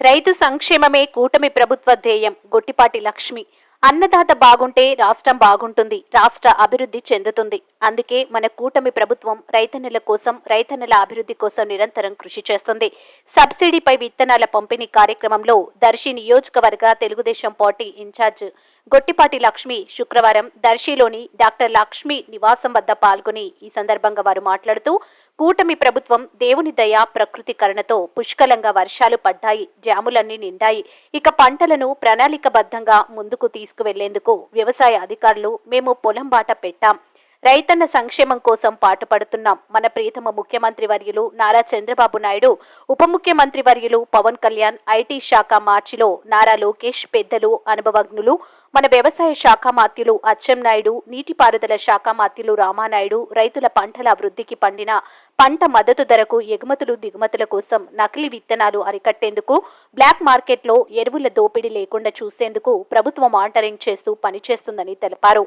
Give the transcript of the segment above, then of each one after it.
రైతు సంక్షేమమే కూటమి ప్రభుత్వ ధ్యేయం. గొట్టిపాటి లక్ష్మి. అన్నదాత బాగుంటే రాష్ట్రం బాగుంటుంది రాష్ట్ర అభివృద్ధి చెందుతుంది. అందుకే మన కూటమి ప్రభుత్వం రైతన్నల కోసం రైతన్నల అభివృద్ధి కోసం నిరంతరం కృషి చేస్తుంది. సబ్సిడీపై విత్తనాల పంపిణీ కార్యక్రమంలో దర్శి నియోజకవర్గ తెలుగుదేశం పార్టీ ఇన్ఛార్జ్ గొట్టిపాటి లక్ష్మి శుక్రవారం దర్శిలోని డాక్టర్ లక్ష్మి నివాసం వద్ద పాల్గొని ఈ సందర్భంగా వారు మాట్లాడుతూ కూటమి ప్రభుత్వం దేవుని దయ ప్రకృతి కరుణతో పుష్కలంగా వర్షాలు పడ్డాయి జాములన్నీ నిండాయి. ఇక పంటలను ప్రణాళికబద్ధంగా ముందుకు తీసుకువెళ్ళేందుకు వ్యవసాయ అధికారులు మేము పొలం బాట పెట్టాం. రైతన్న సంక్షేమం కోసం పాటుపడుతున్నాం. మన ప్రియతమ ముఖ్యమంత్రి వర్యులు నారా చంద్రబాబు నాయుడు ఉప ముఖ్యమంత్రి వర్యులు పవన్ కళ్యాణ్ ఐటీ శాఖ మార్చిలో నారా లోకేష్ పెద్దలు అనుభవజ్ఞులు మన వ్యవసాయ శాఖ మాత్యులు అచ్చెన్నాయుడు నీటిపారుదల శాఖ మాత్యులు రామానాయుడు రైతుల పంటల అభివృద్ధికి పండిన పంట మద్దతు ధరకు ఎగుమతులు దిగుమతుల కోసం నకిలీ విత్తనాలు అరికట్టేందుకు బ్లాక్ మార్కెట్లో ఎరువుల దోపిడీ లేకుండా చూసేందుకు ప్రభుత్వం మానిటరింగ్ చేస్తూ పనిచేస్తుందని తెలిపారు.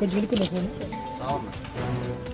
కొంచెం వెనుక్కున్నా ఫోన్ అవును